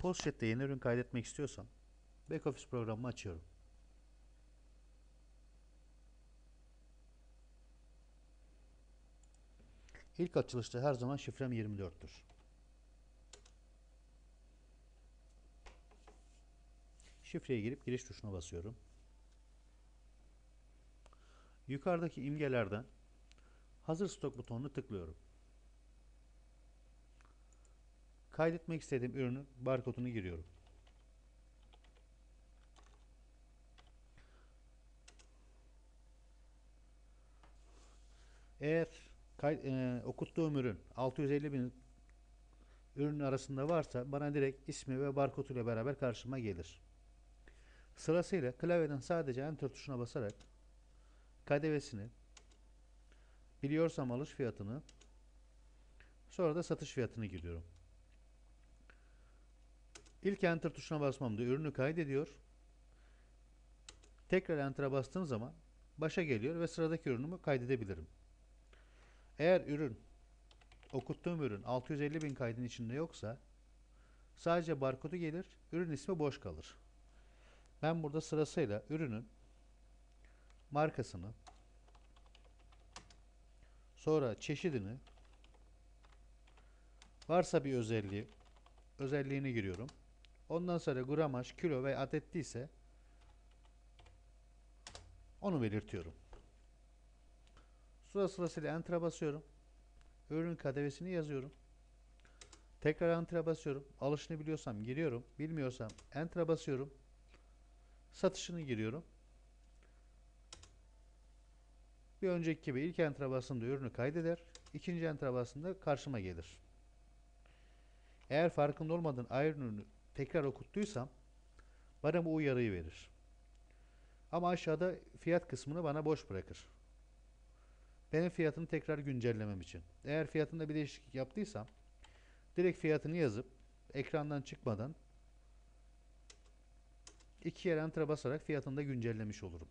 Postchat'te yeni ürün kaydetmek istiyorsam Backoffice programımı açıyorum. İlk açılışta her zaman şifrem 24'tür. Şifreye girip giriş tuşuna basıyorum. Yukarıdaki imgelerden hazır stok butonunu tıklıyorum. Kaydetmek istediğim ürünün barkodunu giriyorum. Eğer kay- e, okuttuğum ürün 650 bin ürünün arasında varsa bana direkt ismi ve barkoduyla beraber karşıma gelir. Sırasıyla klavyeden sadece enter tuşuna basarak KDV'sini biliyorsam alış fiyatını sonra da satış fiyatını giriyorum. İlk enter tuşuna basmamda ürünü kaydediyor. Tekrar enter'a bastığım zaman başa geliyor ve sıradaki ürünümü kaydedebilirim. Eğer ürün okuttuğum ürün 650 bin kaydın içinde yoksa sadece barkodu gelir, ürün ismi boş kalır. Ben burada sırasıyla ürünün markasını, sonra çeşidini, varsa bir özelliği, özelliğini giriyorum. Ondan sonra gramaj, kilo ve adet ise onu belirtiyorum. Sıra sırasıyla enter'a basıyorum. Ürün KDV'sini yazıyorum. Tekrar enter'a basıyorum. Alışını biliyorsam giriyorum. Bilmiyorsam enter'a basıyorum. Satışını giriyorum. Bir önceki gibi ilk enter'a bastığımda ürünü kaydeder. İkinci enter'a bastığımda karşıma gelir. Eğer farkında olmadan aynı ürünü tekrar okuttuysam bana bu uyarıyı verir. Ama aşağıda fiyat kısmını bana boş bırakır. Benim fiyatını tekrar güncellemem için. Eğer fiyatında bir değişiklik yaptıysam direkt fiyatını yazıp ekrandan çıkmadan iki kere enter'a basarak fiyatını da güncellemiş olurum.